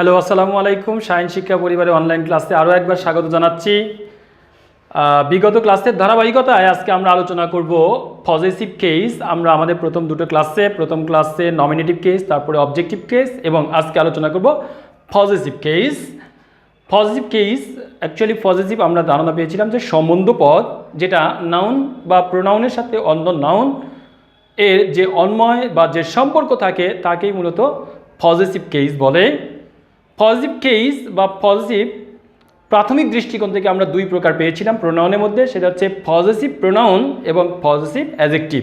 Hello, আসসালামু আলাইকুম। Science শিক্ষা পরিবারের অনলাইন ক্লাসে আরও একবার স্বাগত জানাচ্ছি। বিগত ক্লাসের ধারাবাহিকতায় আজকে আমরা আলোচনা করব পজিটিভ কেস আমরা আমাদের প্রথম দুটো ক্লাসে প্রথম ক্লাসে নমিনেটিভ কেস তারপরে অবজেক্টিভ কেস এবং আজকে আলোচনা করব positive case positive case actually positive আমরা ধারণা পেয়েছিলাম যে সম্বন্ধ পদ, যেটা নাউন বা প্রোনাউনের সাথে অন্য নাউন এর যে অন্ময় বা যে সম্পর্ক থাকে, তাকেই মূলত পজিটিভ কেস বলে। পজিটিভ কেস বা পজিটিভ প্রাথমিক দৃষ্টিকোণ থেকে আমরা দুই প্রকার পেয়েছিলাম প্রোনাউনের মধ্যে, সেটা হচ্ছে পজিটিভ প্রোনাউন এবং পজিটিভ অ্যাজেক্টিভ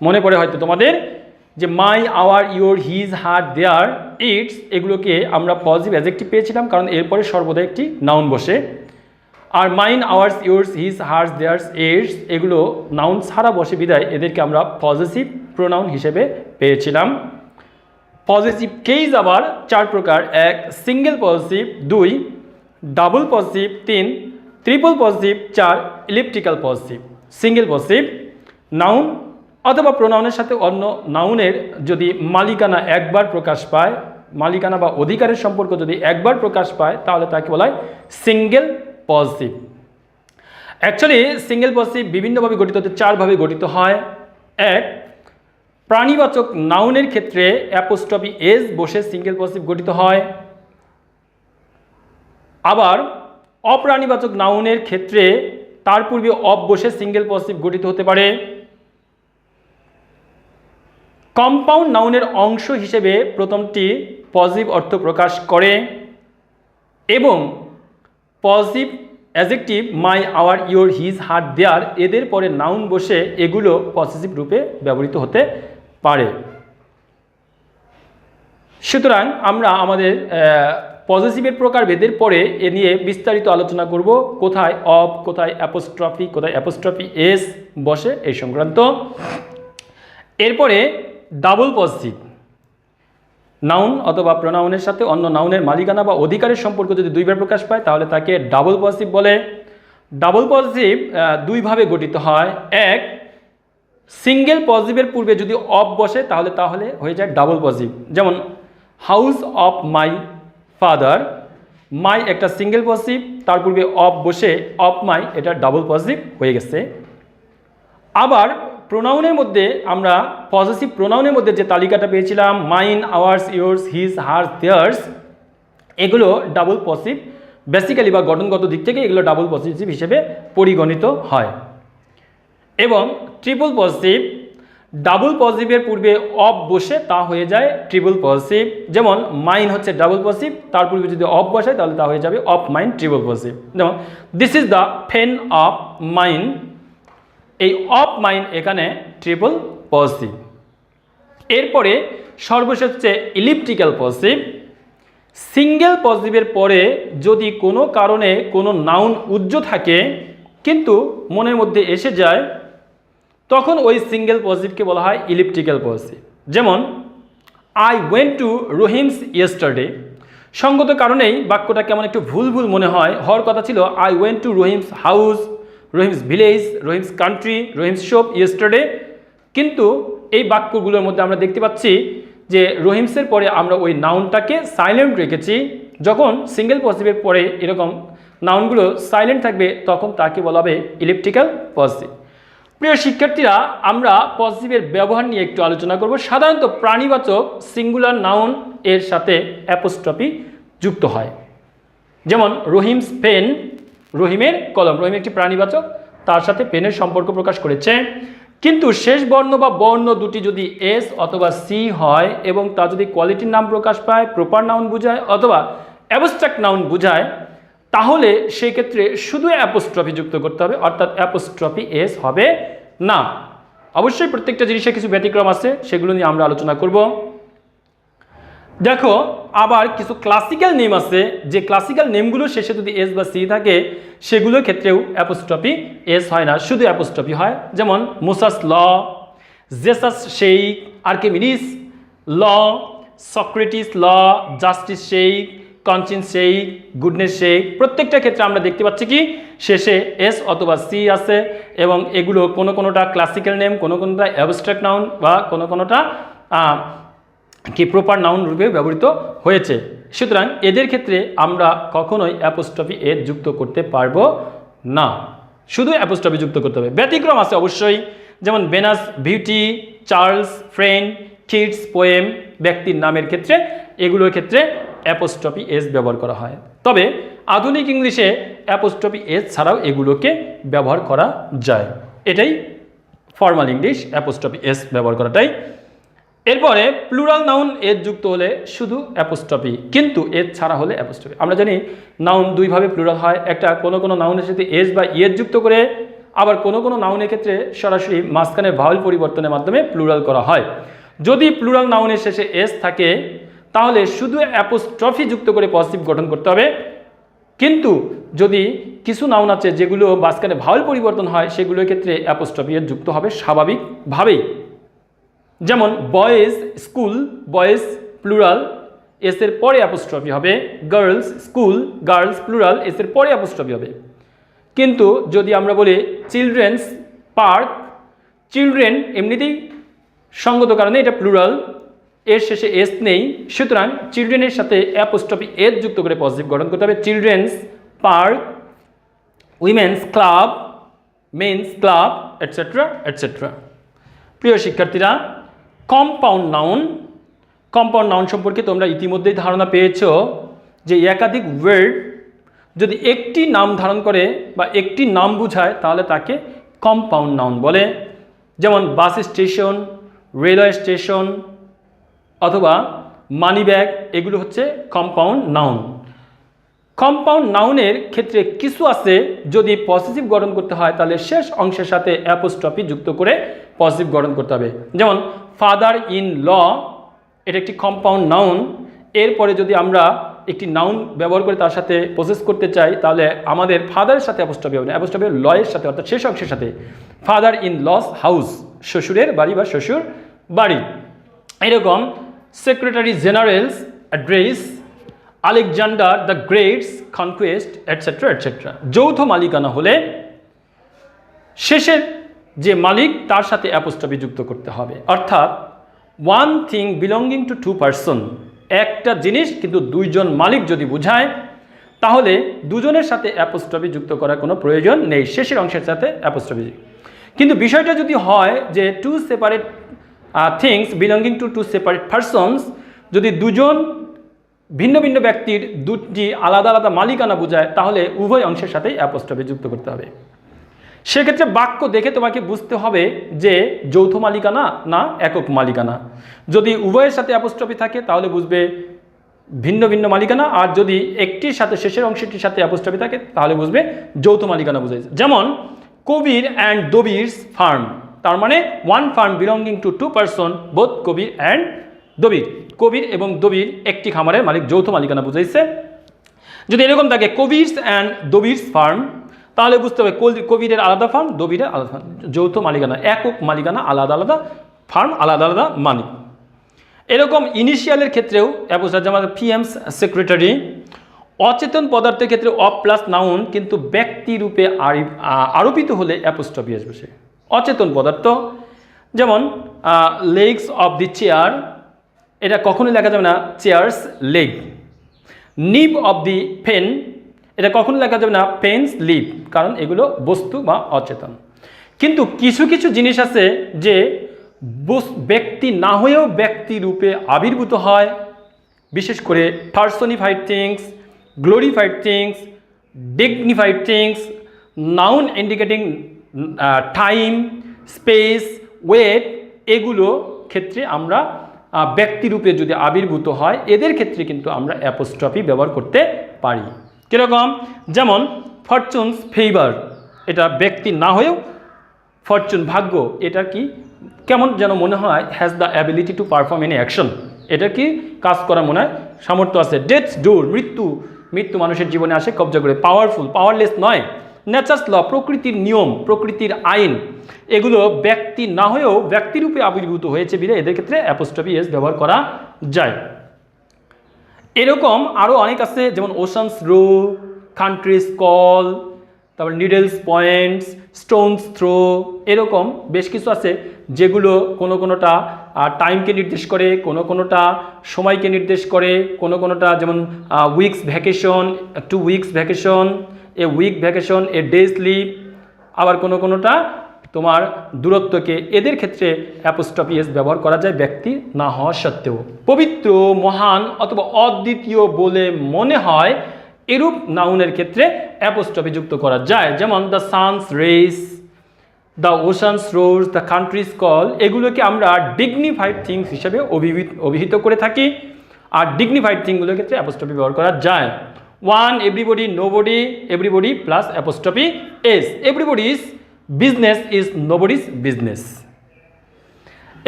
মনে পড়ে হয়তো তোমাদের যে my our your his her their its এগুলোকে আমরা পজিটিভ অ্যাজেক্টিভ পেয়েছিলাম কারণ এরপরে সর্বদা একটি নাউন বসে। আর mine ours yours his hers theirs its এগুলো নাউন ছাড়া বসে বিদায় এদেরকে আমরা পজিটিভ প্রোনাউন হিসেবে পেয়েছিলাম। পজিটিভ কেস আবার চার প্রকার, এক সিঙ্গেল পজিটিভ দুই ডাবল পজিটিভ তিন ট্রিপল পজিটিভ চার electrical positive single positive noun অথবা প্রোনাউনের সাথে অন্য নাউনের যদি মালিকানা একবার প্রকাশ পায়, মালিকানা বা অধিকারের সম্পর্ক যদি একবার প্রকাশ পায়, তাহলে তাকে বলা হয় single positive actually single positive বিভিন্নভাবে গঠিত হতে চারভাবে গঠিত হয়। এক প্রাণীবাচক নাউনের ক্ষেত্রে অ্যাপোস্টপি এস বসে সিঙ্গেল পজিটিভ গঠিত হয়। আবার অপ্রাণীবাচক নাউনের ক্ষেত্রে তার পূর্বে অপ বসে সিঙ্গেল পজিটিভ গঠিত হতে পারে। কম্পাউন্ড নাউনের অংশ হিসেবে প্রথমটি পজিটিভ অর্থ প্রকাশ করে এবং positive adjective my our your his heart their এদের পরে নাউন বসে এগুলো পজিটিভ রূপে ব্যবহৃত হতে পারে। সুতরাং আমরা আমাদের পজিটিভের প্রকার প্রকারভেদের পরে এ নিয়ে বিস্তারিত আলোচনা করব। কোথায় অফ কোথায় অ্যাপোস্ট্রফি কোথায় অ্যাপোস্ট্রফি এস বসে এই সংক্রান্ত। এরপরে ডাবল পজিটিভ নাউন অথবা প্রোনাউনের সাথে অন্য নাউনের মালিকানা বা অধিকারের সম্পর্ক যদি দুইবার প্রকাশ পায়, তাহলে তাকে ডাবল পজিটিভ বলে। ডাবল পজিটিভ দুইভাবে গঠিত হয়। এক সিঙ্গেল পজিটিভের পূর্বে যদি অফ বসে, তাহলে তাহলে হয়ে যায় ডাবল পজিটিভ। যেমন, house of my father, my একটা সিঙ্গেল পজিটিভ, তার পূর্বে অফ বসে, অফ মাই, এটা ডাবল পজিটিভ হয়ে গেছে। আবার প্রোনাউনের মধ্যে আমরা পজিটিভ প্রোনাউনের মধ্যে যে তালিকাটা পেয়েছিলাম mine ours yours his hers theirs এগুলো ডাবল পজিটিভ। বেসিক্যালি বা গঠনগত দিক থেকে এগুলো ডাবল পজিটিভ হিসেবে পরিগণিত হয়। এবং ট্রিপল পজিটিভ ডাবল পজিটিভের পূর্বে অফ বসে তা হয়ে যায় ট্রিপল পজিটিভ যেমন মাইন হচ্ছে ডাবল পজিটিভ তার পূর্বে যদি অফ বসে তাহলে তা হয়ে যাবে অফ মাইন ট্রিপল পজিটিভ যেমন this is the pen of mine এই অফ মাইন এখানে ট্রিপল পজিটিভ এরপরে সর্বশেষ হচ্ছে ইলিপ্টিক্যাল পজিটিভ সিঙ্গেল পজিটিভের পরে যদি কোনো কারণে কোনো নাউন উজ্জ্ব থাকে, কিন্তু মনের মধ্যে এসে যায় তখন ওই সিঙ্গেল পজিটিভকে বলা হয় ইলিপ্টিক্যাল পজিটিভ। যেমন I went to Rahim's yesterday সঙ্গত কারণেই বাক্যটা কেমন একটু ভুল ভুল মনে হয়। হওয়ার কথা ছিল I went to Rahim's house Rahim's village Rahim's country Rahim's shop yesterday কিন্তু এই বাক্যগুলোর মধ্যে আমরা দেখতে পাচ্ছি যে রোহিমসের পরে আমরা ওই নাউনটাকে সাইলেন্ট রেখেছি। যখন সিঙ্গেল পজিটিভের পরে এরকম নাউনগুলো সাইলেন্ট থাকবে, তখন তাকে বলা হবে ইলেকট্রিক্যাল পজিটিভ। প্রিয় শিক্ষার্থীরা, আমরা পজিটিভের ব্যবহার নিয়ে একটু আলোচনা করব। সাধারণত প্রাণীবাচক সিঙ্গুলার নাউন এর সাথে অ্যাপোস্ট্রপি যুক্ত হয়। যেমন রহিমস পেন, রহিমের কলম, রহিম একটি প্রাণীবাচক, তার সাথে পেনের সম্পর্ক প্রকাশ করেছে। কিন্তু শেষ বর্ণ বা বর্ণ দুটি যদি এস অথবা সি হয় এবং তা যদি কোয়ালিটির নাম প্রকাশ পায় প্রপার নাউন বোঝায় অথবা অ্যাবস্ট্রাক্ট নাউন বোঝায় তাহলে সেই ক্ষেত্রে শুধু অ্যাপোস্ট্রফি যুক্ত করতে হবে, অর্থাৎ অ্যাপোস্ট্রফি এস হবে না। অবশ্যই প্রত্যেকটা জিনিসের কিছু ব্যতিক্রম আছে, সেগুলো নিয়ে আমরা আলোচনা করব। দেখো, আবার কিছু ক্লাসিক্যাল নেম আছে, যে ক্লাসিক্যাল নেমগুলো শেষে যদি এস বা সি থাকে সেগুলোর ক্ষেত্রেও অ্যাপোস্ট্রফি এস হয় না, শুধু অ্যাপোস্ট্রফি হয়। যেমন, Moses law, Jesus sake Archimedes law, Socrates law, justice sake conscience sake goodness sake প্রত্যেকটা ক্ষেত্রে আমরা দেখতে পাচ্ছি কি? শেষে এস অথবা সি আছে এবং এগুলো কোনো কোনোটা ক্লাসিক্যাল নেম কোনো কোনোটা অ্যাবস্ট্রাক্ট নাউন বা কোনো কোনোটা কি প্রপার নাউন রূপে ব্যবহৃত হয়েছে। সুতরাং এদের ক্ষেত্রে আমরা কখনোই অ্যাপোস্ট্রফি এ যুক্ত করতে পারব না। শুধু অ্যাপোস্ট্রফি যুক্ত করতে হবে। ব্যতিক্রম আছে অবশ্যই। যেমন Venus beauty Charles friend Keats poem ব্যক্তির নামের ক্ষেত্রে, এগুলোর ক্ষেত্রে অ্যাপোস্ট্রফি এস ব্যবহার করা হয়। তবে আধুনিক ইংলিশে অ্যাপোস্ট্রফি এস ছাড়াও এগুলোকে ব্যবহার করা যায়। এটাই ফর্মাল ইংলিশ অ্যাপোস্ট্রফি এস ব্যবহার করাটাই। এরপরে প্লুরাল নাউন এর যুক্ত হলে শুধু অ্যাপোস্ট্রফি কিন্তু এর ছাড়া হলে অ্যাপোস্ট্রফি আমরা জানি নাউন দুইভাবে প্লুরাল হয়। একটা কোনো কোনো নাউনের সাথে এস বা ইয়ের যুক্ত করে, আবার কোনো কোনো নাউনের ক্ষেত্রে সরাসরি মাঝখানে ভাওয়াল পরিবর্তনের মাধ্যমে প্লুরাল করা হয়। যদি প্লুরাল নাউনের শেষে এস থাকে তাহলে শুধু অ্যাপোস্ট্রফি যুক্ত করে পজিটিভ গঠন করতে হবে। কিন্তু যদি কিছু নাউন আছে যেগুলো মাঝখানে ভাওয়াল পরিবর্তন হয়, সেগুলোর ক্ষেত্রে অ্যাপোস্ট্রফি এর যুক্ত হবে স্বাভাবিকভাবেই। যেমন বয়েজ স্কুল বয়েজ প্লুরাল এসের পরে অ্যাপোস্ট্রফি হবে। গার্লস স্কুল গার্লস প্লুরাল এসের পরে অ্যাপোস্ট্রফি হবে। কিন্তু যদি আমরা বলি চিলড্রেন্স পার্ক চিলড্রেন এমনিতেই সঙ্গত কারণে এটা প্লুরাল এর শেষে এস নেই। সুতরাং চিলড্রেনের সাথে অ্যাপোস্ট্রফি এস যুক্ত করে পজিটিভ গঠন করতে হবে। Children's park women's club men's club etcetera etcetera প্রিয় শিক্ষার্থীরা কম্পাউন্ড নাউন কম্পাউন্ড নাউন সম্পর্কে তোমরা ইতিমধ্যেই ধারণা পেয়েছ যে একাধিক ওয়ার্ড যদি একটি নাম ধারণ করে বা একটি নাম বোঝায়, তাহলে তাকে কম্পাউন্ড নাউন বলে। যেমন বাস স্টেশন, রেলওয়ে স্টেশন অথবা মানি ব্যাগ এগুলো হচ্ছে কম্পাউন্ড নাউন কম্পাউন্ড নাউনের ক্ষেত্রে কিছু আছে যদি পজিটিভ গঠন করতে হয়, তাহলে শেষ অংশের সাথে অ্যাপোস্ট্রফি যুক্ত করে পজিটিভ গঠন করতে হবে। যেমন ফাদার ইন ল এটা একটি কম্পাউন্ড নাউন এরপরে যদি আমরা একটি নাউন ব্যবহার করে তার সাথে প্রসেস করতে চাই, তাহলে আমাদের ফাদারের সাথে অ্যাপোস্ট্রফি হবে না অ্যাপোস্ট্রফি লয়ের সাথে, অর্থাৎ শেষ অংশের সাথে। ফাদার ইন লস হাউস শ্বশুরের বাড়ি বা শ্বশুর বাড়ি। এরকম secretary general's address Alexander the Great's conquest etcetera etcetera যৌথ মালিকানা হলে শেষের যে মালিক, তার সাথে অ্যাপোস্ট্রফি যুক্ত করতে হবে। অর্থাৎ one thing belonging to two person একটা জিনিস কিন্তু দুইজন মালিক যদি বোঝায়, তাহলে দুজনের সাথে অ্যাপোস্ট্রফি যুক্ত করার কোনো প্রয়োজন নেই। শেষের অংশের সাথে অ্যাপোস্ট্রফি কিন্তু বিষয়টা যদি হয় যে two separate things belonging to two separate persons যদি দুজন ভিন্ন ভিন্ন ব্যক্তির দুটি আলাদা আলাদা মালিকানা বোঝায়, তাহলে উভয় অংশের সাথেই অ্যাপোস্ট্রফি যুক্ত করতে হবে। সেক্ষেত্রে বাক্য দেখে তোমাকে বুঝতে হবে যে যৌথ মালিকানা না একক মালিকানা। যদি উভয়ের সাথে অ্যাপোস্ট্রফি থাকে, তাহলে বুঝবে ভিন্ন ভিন্ন মালিকানা, আর যদি একটির সাথে শেষের অংশটির সাথে অ্যাপোস্ট্রফি থাকে, তাহলে বুঝবে যৌথ মালিকানা বুঝাইছে যেমন, কবির অ্যান্ড দবিরস ফার্ম তার মানে one firm belonging to two person both Kabir and Dabir কবির এবং দবির একটি খামারের মালিক, যৌথ মালিকানা বুঝাইছে। যদি এরকম থাকে কবিরস অ্যান্ড দবিরস ফার্ম তাহলে বুঝতে হবে কবিরের আলাদা ফার্ম দবিরের আলাদা ফার্ম যৌথ মালিকানা, একক মালিকানা, আলাদা আলাদা ফার্ম আলাদা আলাদা মালিক। এরকম ইনিশিয়ালের ক্ষেত্রেও যেমন পিএমস সেক্রেটারি অচেতন পদার্থের ক্ষেত্রে অফ প্লাস নাউন কিন্তু ব্যক্তিরূপে আরোপিত হলে অ্যাপোস্ট্রফি আসবে সে। অচেতন পদার্থ। যেমন লেগস অফ দি চেয়ার এটা কখনোই লেখা যাবে না chair's leg nib of the pen এটা কখনো লেখা যাবে না পেন্স লিভ কারণ এগুলো বস্তু বা অচেতন। কিন্তু কিছু কিছু জিনিস আছে যে ব্যক্তি না হয়েও ব্যক্তি রূপে আবির্ভূত হয়, বিশেষ করে personified things glorified things dignified things noun indicating time space weight এগুলো ক্ষেত্রে আমরা ব্যক্তিরূপে যদি আবির্ভূত হয়, এদের ক্ষেত্রে কিন্তু আমরা অ্যাপোস্ট্রফি ব্যবহার করতে পারি। কীরকম? যেমন ফরচুনস ফেভার এটা ব্যক্তি না হয়েও ফরচুন ভাগ্য, এটা কি কেমন যেন মনে হয় has the ability to perform any action এটা কি কাজ করা মনে হয়, সামর্থ্য আছে। ডেথস ডোর মৃত্যু মৃত্যু মানুষের জীবনে আসে, কবজা করে। পাওয়ারফুল পাওয়ারলেস নয়। নেচার্স ল প্রকৃতির নিয়ম, প্রকৃতির আইন, এগুলো ব্যক্তি না হয়েও ব্যক্তিরূপে আবির্ভূত হয়েছে বিলে এদের ক্ষেত্রে অ্যাপোস্ট্রফি এস ব্যবহার করা যায়। এরকম আরও অনেক আছে, যেমন ওশানস রো কান্ট্রিজ কল তারপর নিডলস পয়েন্টস স্টোনস থ্রো এরকম বেশ কিছু আছে, যেগুলো কোনো কোনোটা টাইমকে নির্দেশ করে, কোনো কোনোটা, সময়কে নির্দেশ করে, কোনো কোনোটা, যেমন week's vacation two weeks' vacation a week vacation a day sleep আবার কোনো কোনোটা তোমার দূরত্বকে এদের ক্ষেত্রে অ্যাপোস্টপিএস ব্যবহার করা যায় ব্যক্তি না হওয়া সত্ত্বেও। পবিত্র, মহান অথবা অদ্বিতীয় বলে মনে হয় এরূপ নাউনের ক্ষেত্রে অ্যাপোস্টপি যুক্ত করা যায়। যেমন the sun's rays the ocean's roars the country's call এগুলোকে আমরা ডিগনিফাইড থিংস হিসেবে অভিহিত অভিহিত করে থাকি। আর ডিগনিফাইড থিংগুলোর ক্ষেত্রে অ্যাপোস্টপি ব্যবহার করা যায়। One everybody nobody everybody plus apostrophe S everybody's business is nobody's business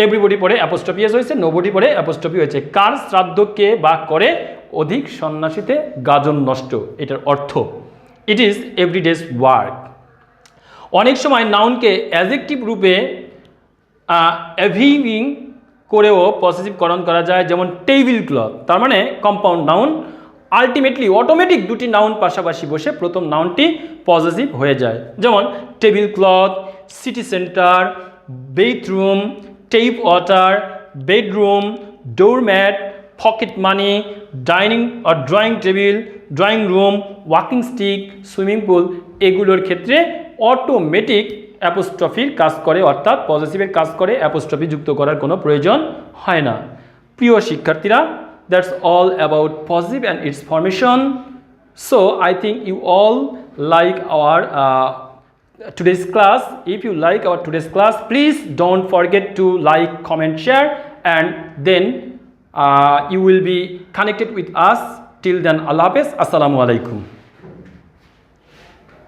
everybody পরে অ্যাপোস্টপি এস হয়েছে নোবডি পরে অ্যাপোস্টপি হয়েছে। কার শ্রাদ্ধকে বা করে? অধিক সন্ন্যাসীতে গাজন নষ্ট। এটার অর্থ ইট ইজ এভরিডেজ ওয়ার্ক অনেক সময় নাউনকে অ্যাজেক্টিভ রূপে অ্যাভিভিং করেও পজিটিভকরণ করা যায়, যেমন টেবিল ক্লথ তার মানে কম্পাউন্ড নাউন আলটিমেটলি অটোমেটিক দুটি নাউন পাশাপাশি বসে প্রথম নাউনটি পজিটিভ হয়ে যায়। যেমন table cloth city centre bedroom tap water bedroom doormat pocket money dining আর drawing table drawing room walking stick swimming pool এগুলোর ক্ষেত্রে অটোমেটিক অ্যাপোস্ট্রফির কাজ করে, অর্থাৎ পজিটিভের কাজ করে অ্যাপোস্ট্রফি যুক্ত করার কোনো প্রয়োজন হয় না। প্রিয় শিক্ষার্থীরা that's about positive and its formation so i think you all like our uh, today's class if you like our today's class please don't forget to like comment share and then uh, you will be connected with us till then allah hafiz assalamu alaikum